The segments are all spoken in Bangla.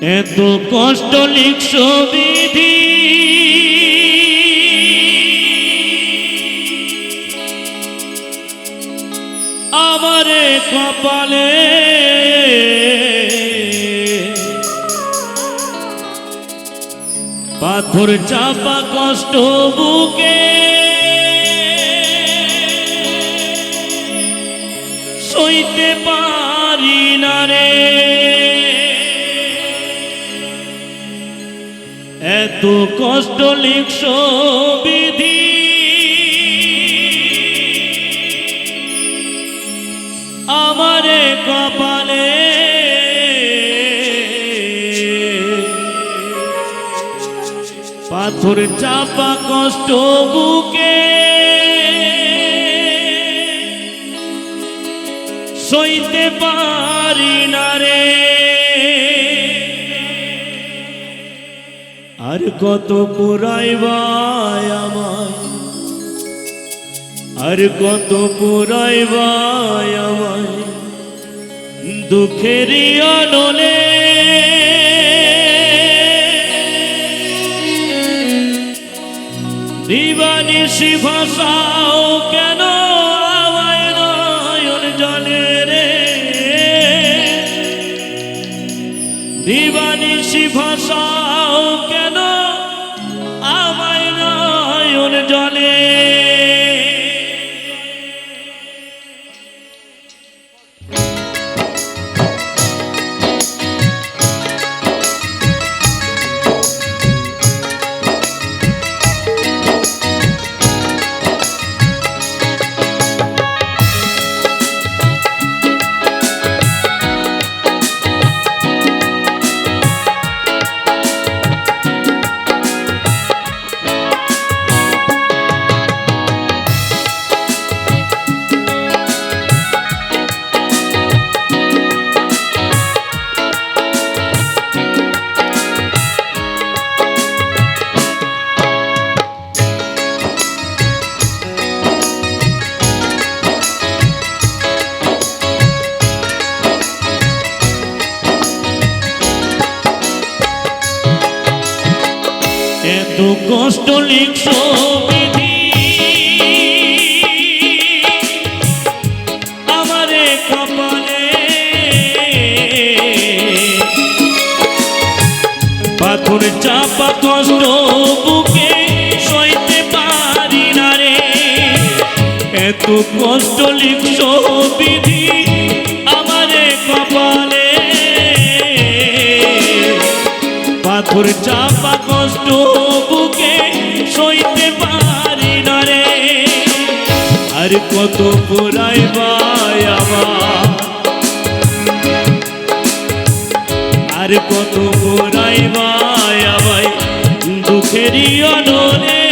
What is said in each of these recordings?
এত কষ্ট লিখছ বিধি। আমারে কপালে পাথর চাপা কষ্ট বুকে সইতে পারি না রে। এত কষ্ট লিখছ বিধি। আমারে কপালে পাথর চাপা কষ্ট বুকে সইতে পারি না রে। আর কত পুরাইবাই আমায়। আর কত পুরাইবাই আমায়। দুঃখেরই অনলে দিবানিশি ভাষাও কেন আমায় জলে রে? দিবানিশি ভাষাও এত কষ্ট লিখছ আমারে কপালে পাথর চাপা কষ্ট বুকে সইতে পারি না কষ্ট লিখছ বিধি আমারে কপালে। পাথর চাপা কত পুরাই আমার। আর কত পুরাই বাই আমাই দুঃখেরই অনলে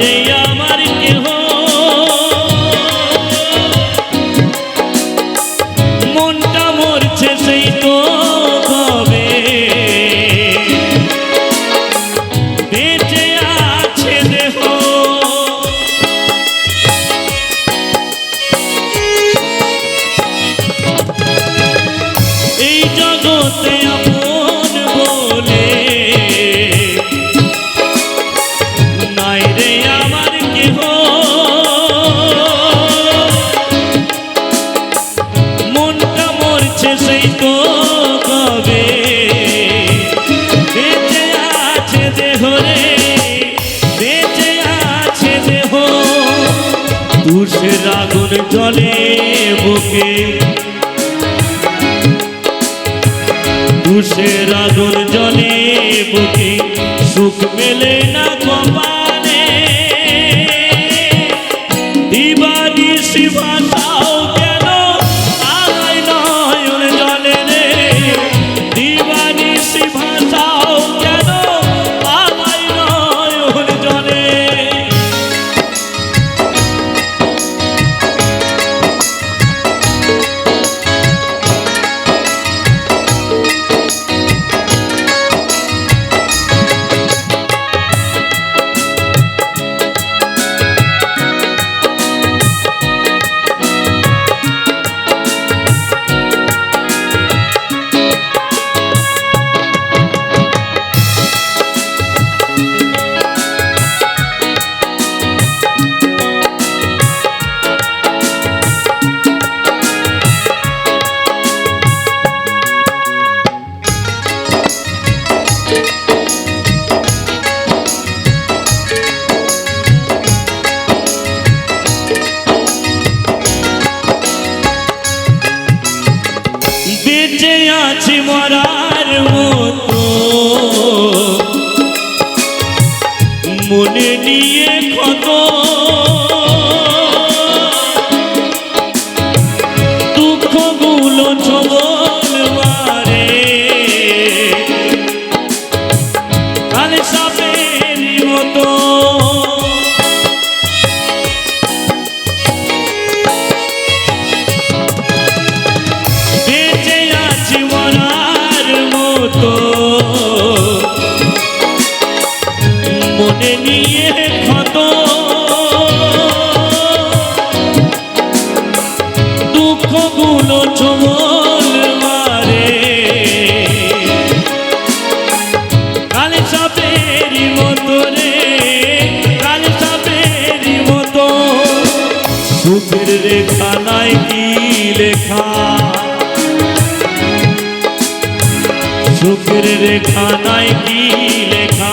রে বুকে দুষের আদর জলে বুকে সুখ মেলে না কপালে। দিবানি শিবাসাও বেঁচে আছি মরার মতো মনে নিয়ে ক্ষত। দুঃখগুলো চমল মারে। কালে সাপেরই মতো রে, কালে সাপেরই মতো। সুখের রেখা নাই কি লেখা। সুখের রেখা নাই কি লেখা।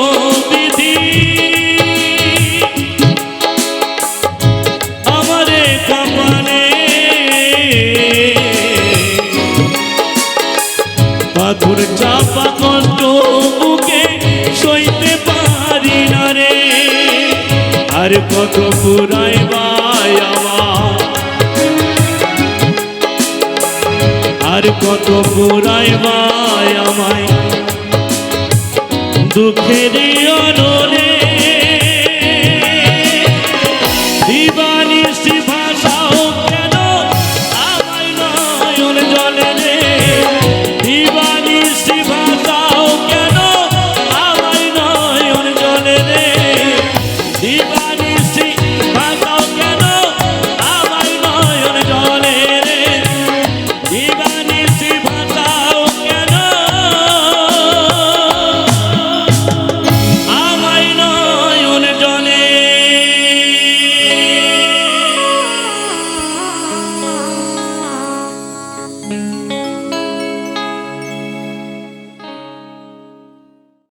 আর কত পুরাই আর কত পুরাই আমায়। দুঃখের অনলে